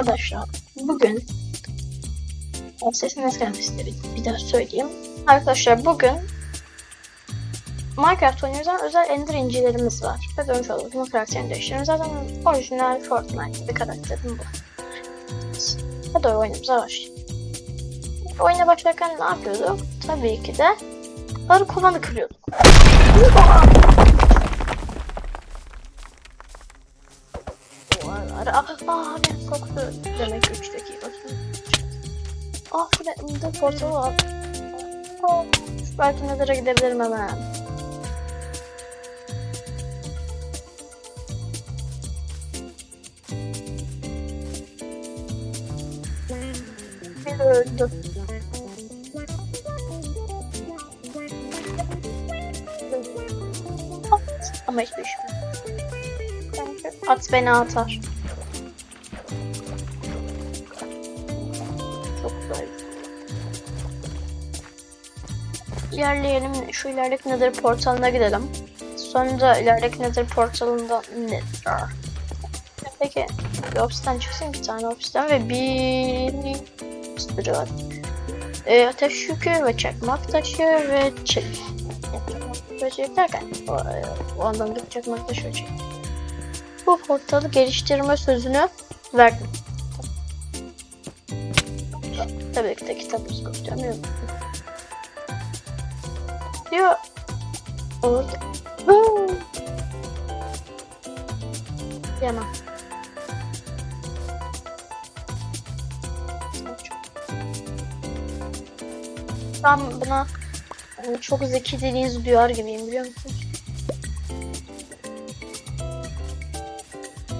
Arkadaşlar bugün o sesin nasıl gelmesi bir, daha söyleyeyim. Arkadaşlar bugün Minecraft oynuyoruz özel ender incilerimiz var. Ve dönmüş olduk. Bunun karakterini değiştiriyorum. Zaten orijinal Fortnite bir karakterim bu. Hadi oyunumuza başlayalım. Oyuna başlarken ne yapıyorduk? Tabii ki de arı kovanı kırıyorduk. Arı, ah, ah, ben soktu. Demek 3 dakika. Ah, burada portal var. Oh, belki nezara gidebilirim hemen. Öldü. At. Ama hiçbir şey yok. Çünkü At beni atar. İlerleyelim. Şu ilerideki nether portalına gidelim. Sonra ilerideki nether portalında nether. Peki bir obsidian çıksın bir tane obsidian ve bir sürü var. E, ateş yükü ve çakmak taşı ve çelik. Çakmak derken o, e, o anlamda çakmak taşı ve çelik. Bu portalı geliştirme sözünü verdim. Tabii ki de kitabımız göstermiyorum. Orada. Yaman. Ben buna e, çok zeki deniz duyar gibiyim biliyor musun?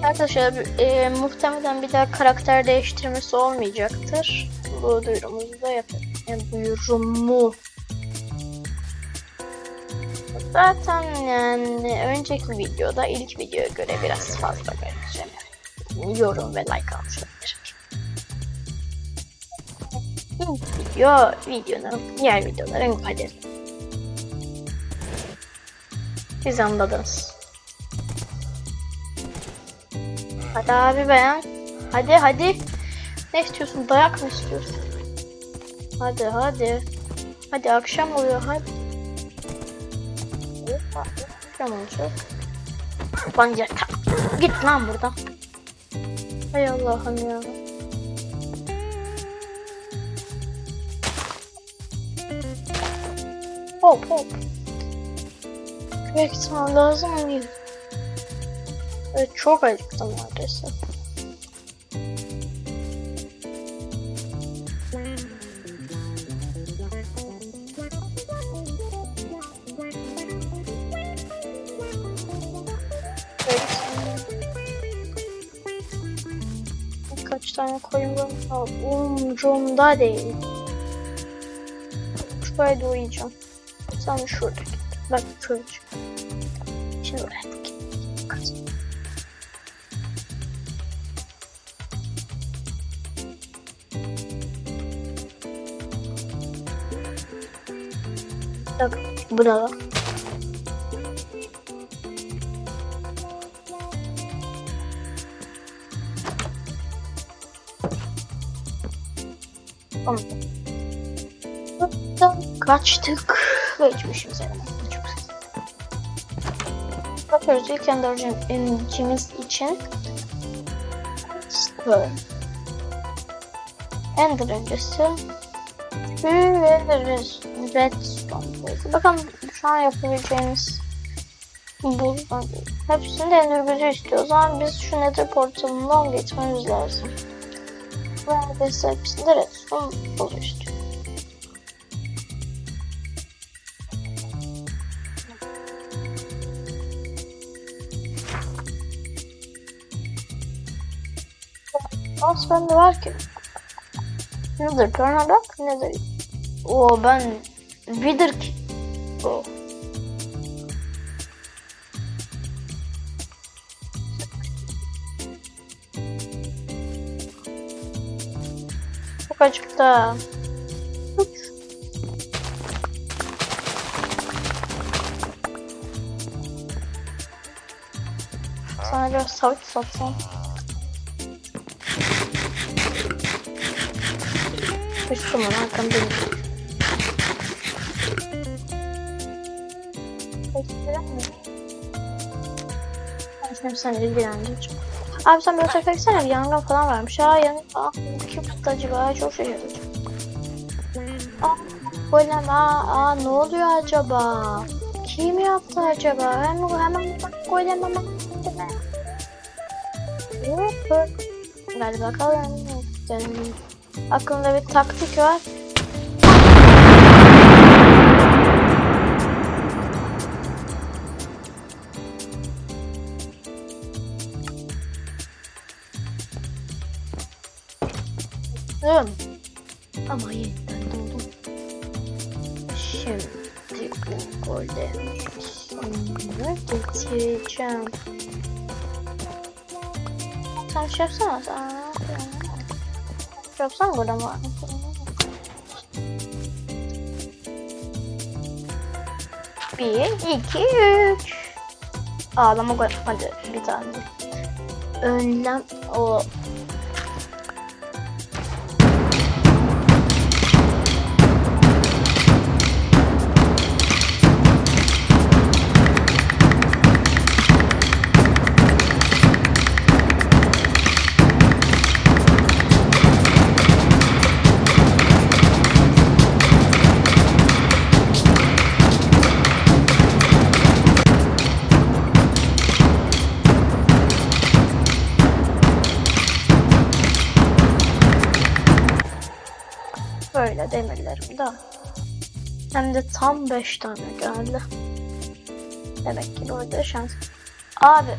Arkadaşlar e, muhtemelen bir daha karakter değiştirmesi olmayacaktır. Bu duyurumuzu da yaparım. Yani duyurumu. Zaten yani önceki videoda ilk videoya göre biraz fazla vereceğim. Yorum ve like almış olabilir. İlk video videonun diğer videoların kaderi. Siz anladınız. Hadi abi beğen. Hadi hadi. Ne istiyorsun? Dayak mı istiyorsun? Hadi hadi. Hadi akşam oluyor hadi. Akşam olacak. Pancar. Git lan buradan. Hay Allah'ım ya. Hop hop. Gitmem lazım mı? Evet çok acıktım neredeyse. Ha, Umurumda değil. Şuraya da uyuyacağım. Sen şurada git. Bak şurada çık. Şimdi buraya git. Bak bu da var. Tamam. Kaçtık ve Çok güzel. Bakıyoruz ilk endercimiz için Stone. Ender öncesi ve redstone. Bakalım şu an yapabileceğimiz bu hepsinde ender gözü istiyor. O zaman biz şu nether portalından geçmemiz lazım. Neredeyse hepsinde redstone oluyor istiyor. As bende var ki. Nedir? Tornado? Nedir? Oo ben Wither ki. Oo. Çok acıktı. Sana biraz savaş satsam. Bekleyelim mi? Ben şimdi seni ilgilendireceğim. Abi sen böyle tarafa gitsene yangın falan varmış. Aa yangın falan. Acaba? Çok şaşırtıcı. Aa golem aa, aa ne oluyor acaba? Kim yaptı acaba? Hemen hemen golem hemen. Hadi bakalım. Senin aklında bir taktik var. Hım. Ama yeniden doldum. Şimdi golde sonunu getireceğim. Sen şey yapsana. Şey yapsana golem var. Bir, iki, üç. Ağlama. Hadi bir tane. Önlem o tam 5 tane geldi. Demek ki burada şans. Abi.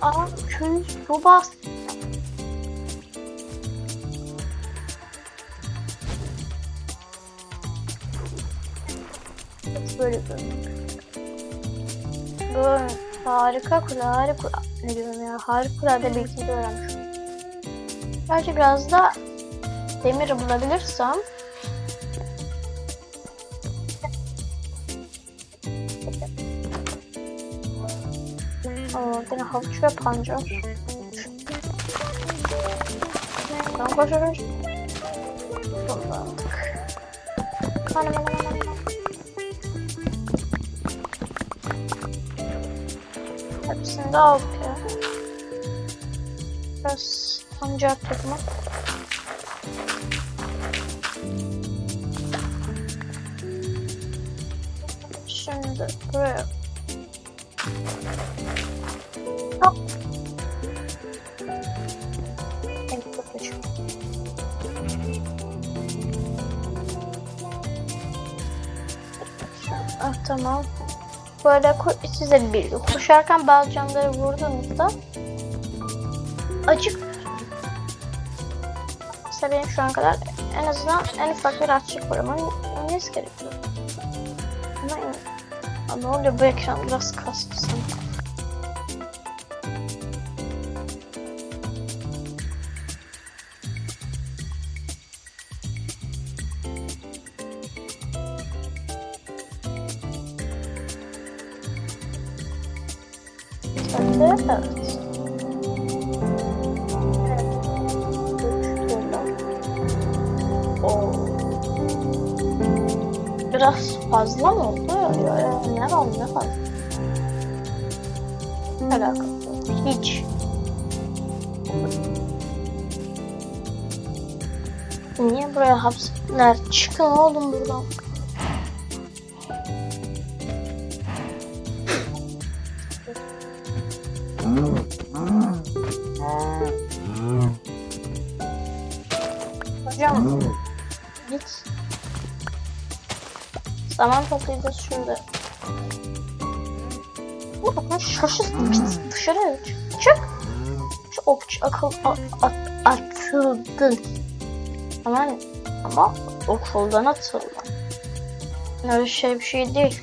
Aa köy su bas. Böyle görünüyor. Böyle harika kule, harika ne diyorum ya, harikulade bilgiyi öğrenmiş. Belki biraz da demir bulabilirsem Aa, yine havuç ve pancar. Ben. Çok aldık. Anam anam anam anam. Hepsini de aldık pancar tohumu. Şimdi buraya Hop. Ah tamam. Böyle ko- size bir koşarken bazı canları vurduğunuzda acık Mesela benim şu an kadar en azından en ufak bir açık var ama gerekiyor. Ama Aa, ne oluyor bu ekran biraz kastı sanki. Biraz fazla mı oldu? Ne var ne fazla? Alakası yok. Hiç. Niye buraya hapsettiler? Çıkın oğlum buradan. Zaman toplayacağız şurada. Bu bakın şaşırsın. Git dışarı çık. Çık. Şu okç akıl at, atıldın. Ama ama okuldan atıldın. Öyle şey bir şey değil.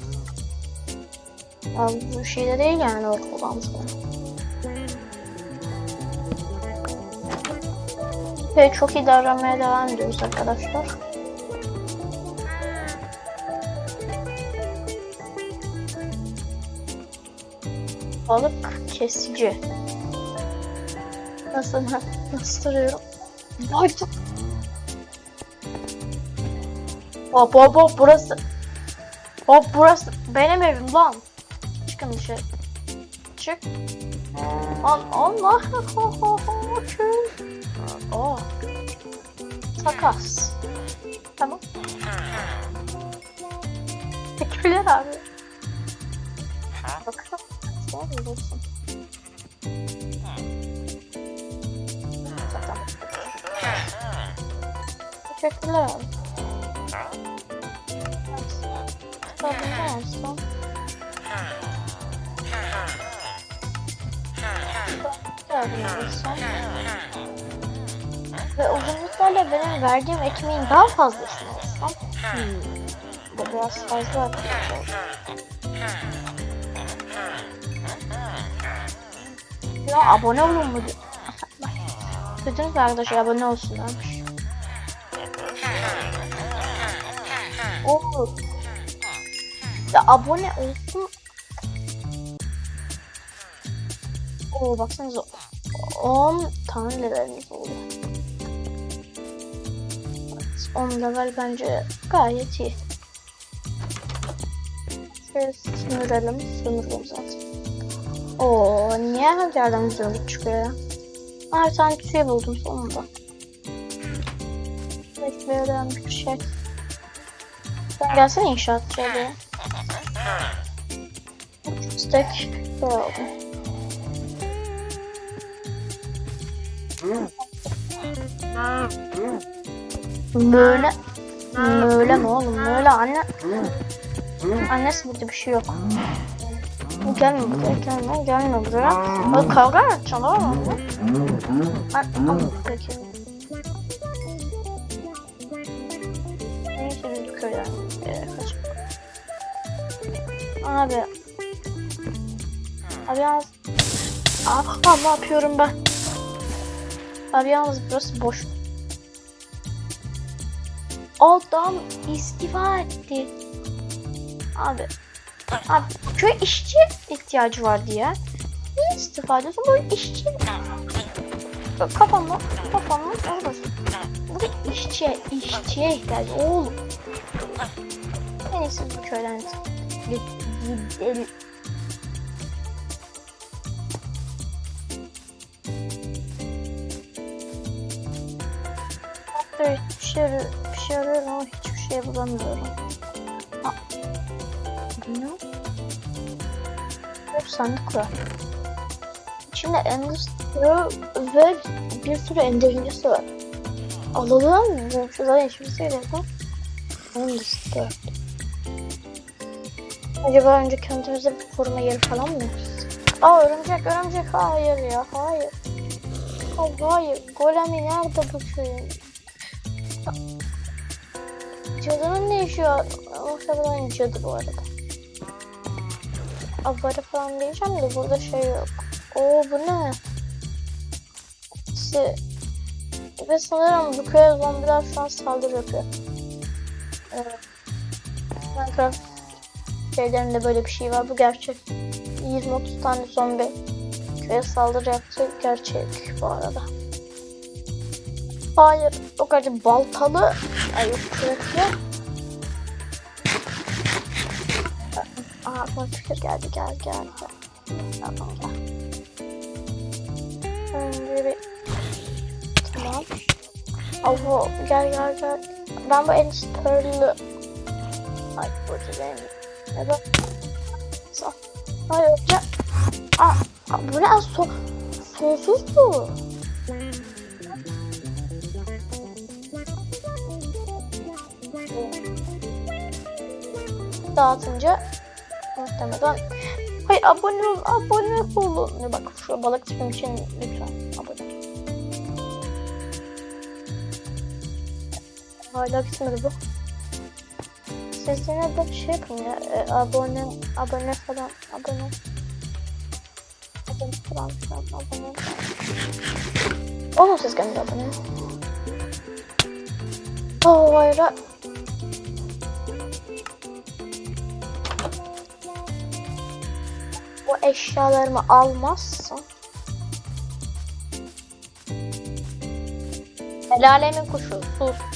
Yani bu şey de değil yani okuldan sonra. Ve çok iyi davranmaya devam ediyoruz arkadaşlar. Balık kesici. Nasıl? Vay be. Hop hop hop burası. Hop burası benim evim lan. Çıkın dışarı. Çık. Al Allah. Oh. Takas. Tamam. Teşekkürler abi. Bakalım. Ne diyorsun? Tamam. Teşekkürler abi. Ne olsun? Tabii olsun. Ve uzun miktarla benim verdiğim ekmeğin daha fazlasını alsam. Hmm. Bu biraz fazla arkadaşlar. Ya abone olun mu? mu arkadaşlar abone olsunlarmış. Oo. Ya abone olsun. Oo baksanıza 10 tane levelimiz oldu. Evet, 10 level bence gayet iyi. Şöyle sınıralım. Sınıralım zaten. Oo niye her yerden zorluk çıkıyor ya? Aa, tane tüy buldum sonunda. Bekleyelim bir şey. Sen gelsene inşaatçıya bir. Stack şey aldım. Böyle Böyle mi oğlum? Böyle anne Annesi burada bir şey yok. Gelme buraya gelme gelme buraya. Bak kavga edeceksin oğlum? Al köyden e, kaçalım. Abi. Abi yalnız. Ah ne yapıyorum ben? Abi yalnız burası boş. Adam istifa etti. Abi. Abi köy işçi ihtiyacı var diye. Niye istifa ediyorsun? Bu işçi. Kafamda, kafamda orası. Bu işçiye, işçiye ihtiyacı. Oğlum. En iyisi bu köyden gidelim. Evet, bir şey, bir şey arıyorum ama hiçbir şey bulamıyorum. Sandık var. İçinde endüstri ve bir sürü endüstrisi var. Alalım mı? Bu zaten hiçbir şey yok. Endüstri. Acaba önce kendimize bir koruma yeri falan mı? Aa örümcek örümcek hayır ya hayır. Aa, hayır golemi nerede bu köyün? Cadının ne işi var? Muhtemelen cadı bu arada. Avarı falan diyeceğim de burada şey yok. Oo bu ne? İşte, ve sanırım bu köye zombiler şu an saldırı yapıyor. Evet. Minecraft şeylerinde böyle bir şey var. Bu gerçek. 20-30 tane zombi köye saldırı yaptı. Gerçek bu arada. Hayır, o kadar baltalı. Ay yok kırıklı. Aa aklıma fikir geldi gel gel gel. Tamam gel. Önce bir... Tamam. Avo gel gel gel. Ben bu endüstrili... Ay burada benim. Ne bak. Sağ. Hayır gel. Aa, bu ne? Son, sonsuz bu. dağıtınca muhtemelen Hay abone ol, abone olun. Bak şu balık tipim için lütfen abone ol. Hala bitmedi bu. Siz yine bir şey yapın ya. E, abone, abone falan, abone. Abone falan abone. Olun siz gönül abone. Oh, hayır. Eşyalarımı almazsın. El alemin kuşu sus.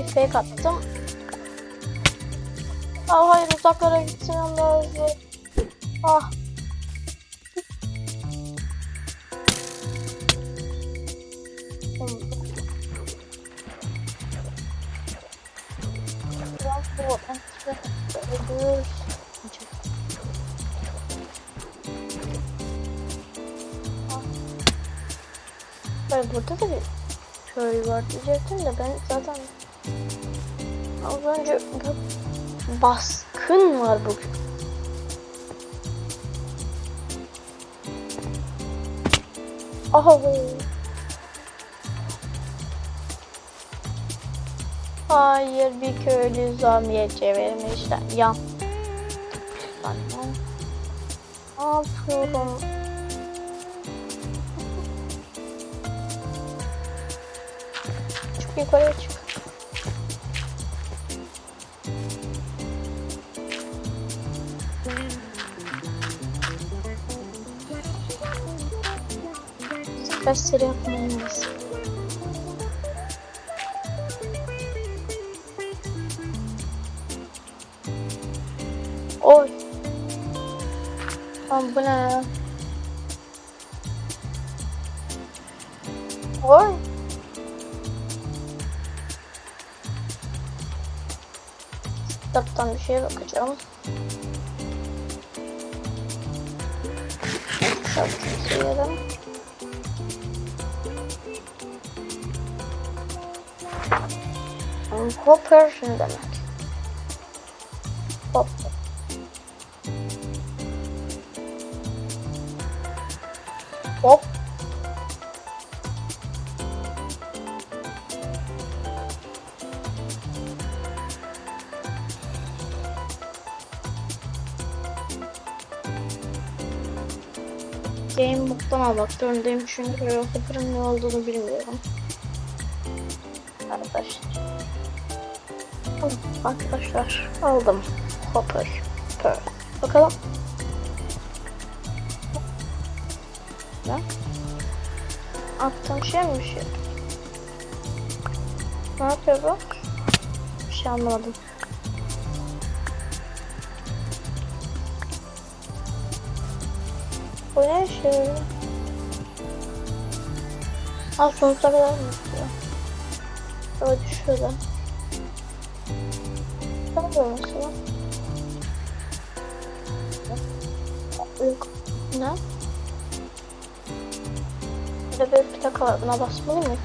Bir fake attım. Aa, hayır uzaklara gitmem lazım. Ah. Ah. Böyle burada da bir köy var diyecektim de ben zaten önce bu baskın var bugün. Oh. Hayır bir köylü zombiye çevirmişler. Yan. Ne yapıyorum? Çık yukarıya çık. Gösteri yapmam lazım. Oy. Lan bu ne ya? Oy. Kitaptan bir şeye bakacağım. Şapkası yerim. Um, demek? Hop. Hop. Game Book'tan almak zorundayım çünkü Hopper'ın ne olduğunu bilmiyorum. Arkadaşlar aldım. Hopper. Pearl. Bakalım. Ne? Attığım şey mi bir şey? Ne yapıyor bu? Bir şey anlamadım. Bu ne şey? Ha sonuçta kadar mı istiyor? Böyle şurada. Ne Yok. Ne? Burada bir plaka var. Buna basmalıyım mı?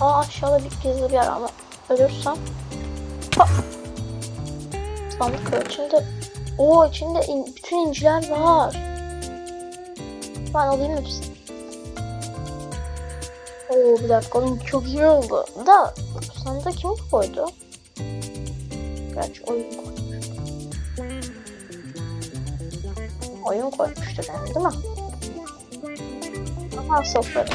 Aa aşağıda bir gizli bir yer ama ölürsem. Ha! Sandık var. Oo içinde in- bütün inciler var. Ben alayım hepsini. Oo bir dakika oğlum çok iyi oldu. Da sandığa kim koydu? Gerçi oyun koymuş. Oyun koymuştur yani değil mi? Ama sıfır.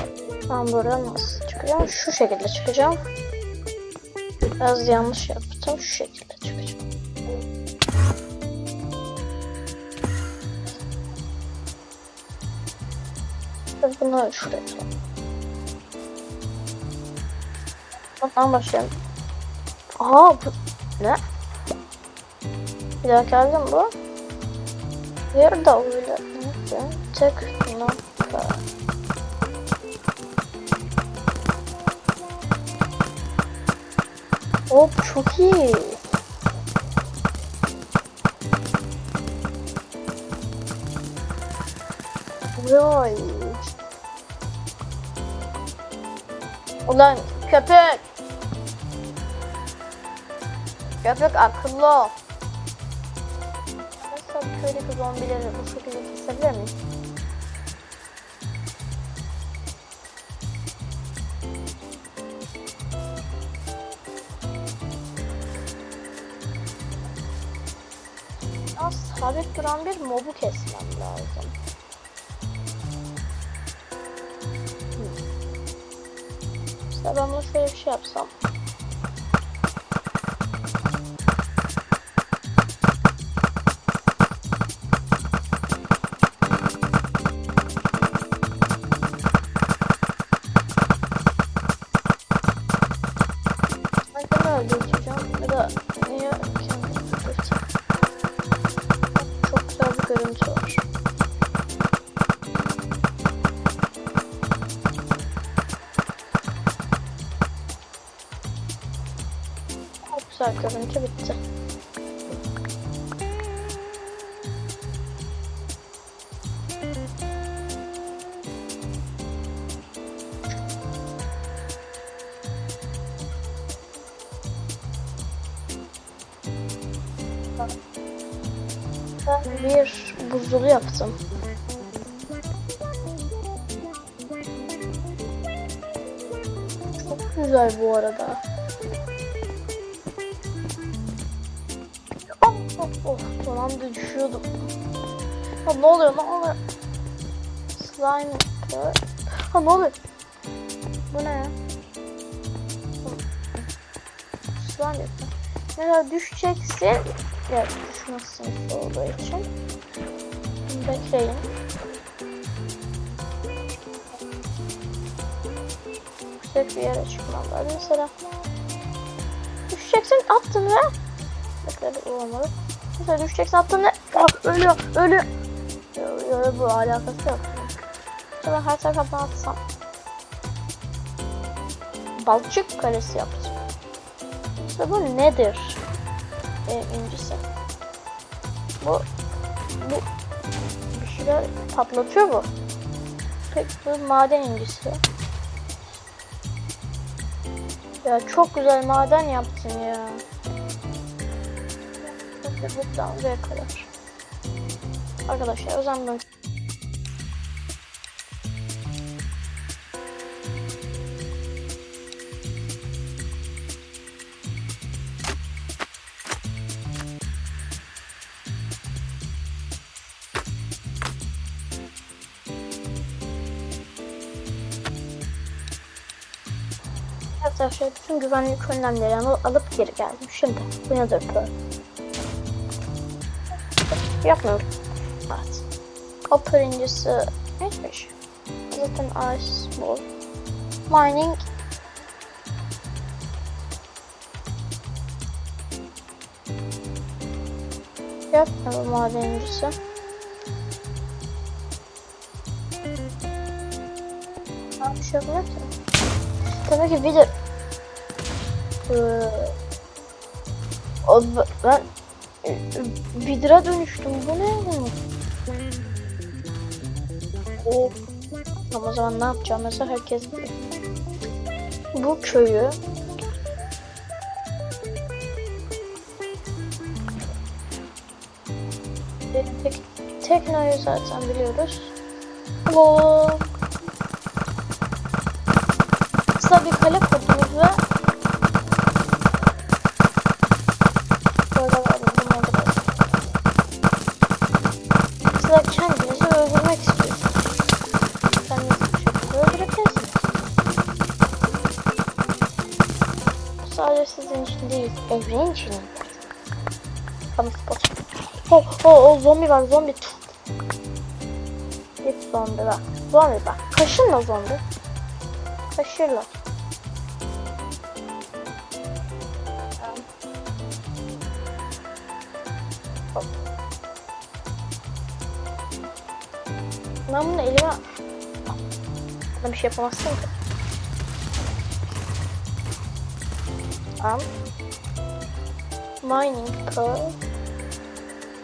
Ben buradan nasıl çıkacağım? Şu şekilde çıkacağım. Biraz yanlış yaptım. Şu şekilde çıkacağım. Bunu şuraya atalım. Buradan başlayalım. Aa bu ne? Bir geldi mi bu? De öyle. Tek nokta. Hop çok iyi. Vay. Ulan köpek. Göbek akıllı ol. Nasıl köydeki zombileri bu şekilde kesebilir miyim? Ya sabit duran bir mobu kesmem lazım. Hı. Mesela ben bunu şöyle bir şey yapsam. Öldürteceğim ya da niye? Çok güzel bir görüntü var. Çok güzel görüntü bitti. Slime. Ha ne oluyor? Bu ne ya? Slime yapıyor. Mesela düşeceksin. Evet düşmezsin olduğu için. Bekleyin. Yüksek bir yere çıkmam lazım. Mesela düşeceksin attın ve Bekle olamadı. Mesela düşeceksin attın ve ah, ölüyor ölüyor. Yo, yo, bu alakası yok. Sonra her tarafa atsam. Balçık kalesi yaptım. İşte bu nedir? e, incisi. Bu bu bir şeyler patlatıyor bu. Pek bu maden incisi. Ya çok güzel maden yaptın ya. Buradan buraya kadar. Arkadaşlar o zaman Bütün güvenlik önlemlerini alıp geri geldim. Şimdi bu nedir Pearl? Yapmıyorum. Evet. Copper incisi neymiş? Zaten ice ball. Mining Yapmıyorum maden incisi. Ne şey ki. Tabii ki bir de o, ben e, vidra dönüştüm. Bu ne? O Tamam o zaman ne yapacağım? Mesela herkes. Bu köyü e, tek, Teknoyu zaten biliyoruz. Bu için. Kamu spot. Oh, oh, oh, zombi var, zombi. Git zombi bak. Zombi bak. Kaşınma zombi. Kaşırlar. Hop. Ben bunu elime... Bana bir şey yapamazsın ki. Tamam. Mining pearl.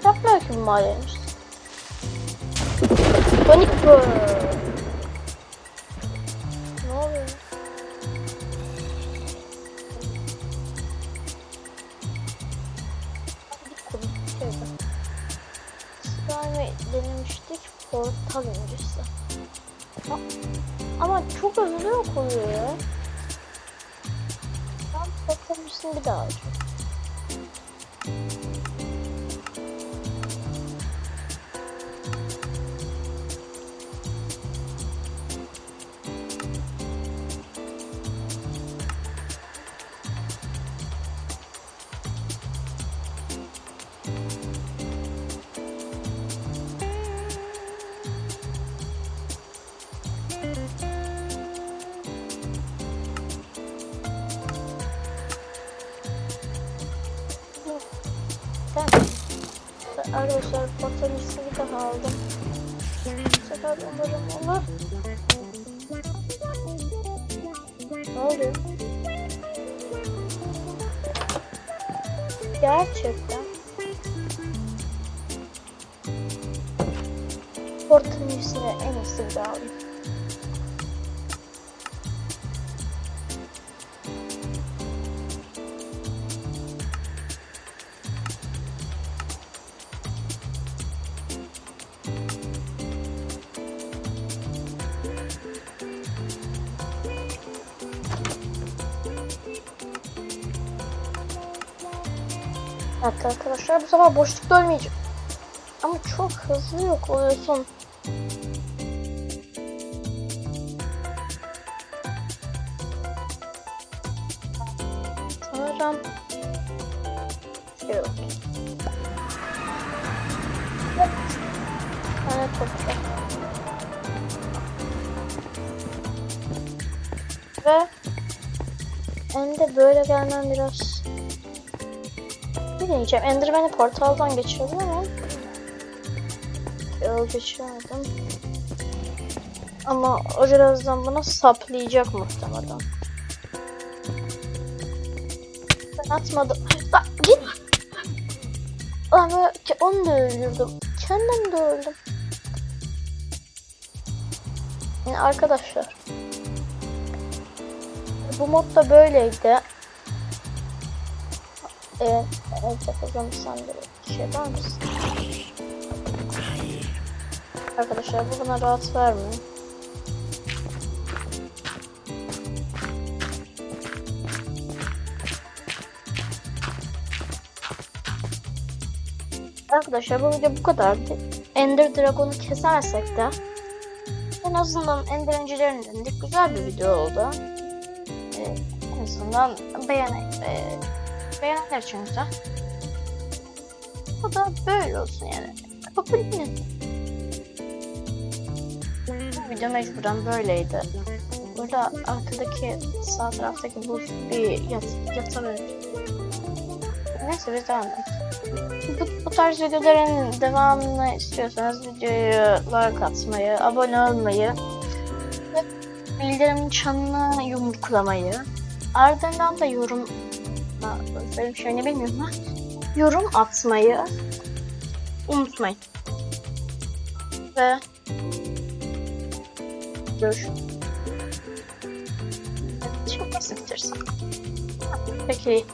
Yapmıyor ki bu madenimiz. Panic pearl. Ne oluyor? Slime denemiştik portal öncesi. Ama çok hızlı yok oluyor ya. Ben portal bir daha açayım. Sefer umarım olur. Ne oluyor? Gerçekten. Portalın ismini en iyisi bir daha alayım. Arkadaşlar bu sefer boşlukta ölmeyeceğim. Ama çok hızlı yok oluyorsun. Bir deneyeceğim. Enderman'i portaldan geçirdim ama Yol geçiremedim. Ama o birazdan bana saplayacak muhtemelen. Ben atmadım. Bak git. Ama onu da öldürdüm. Kendim de öldüm. Yani arkadaşlar. Bu mod da böyleydi. Evet, sen de bir şey var mısın? Arkadaşlar bu bana rahat vermiyor. Arkadaşlar bu video bu kadardı. Ender Dragon'u kesersek de en azından Ender öncelerini denedik. Güzel bir video oldu. Ee, en azından beğen e, için güzel. Bu da böyle olsun yani. Kabul edin. Bu video mecburen böyleydi. Burada arkadaki sağ taraftaki buz bir yat, yatamıyor. Neyse biz devam edelim. Bu, bu tarz videoların devamını istiyorsanız videoyu like atmayı, abone olmayı ve bildirim çanını yumruklamayı ardından da yorum benim şey ne bilmiyorum ama yorum atmayı unutmayın. Ve görüşürüz. Çok basit bitirsin. Peki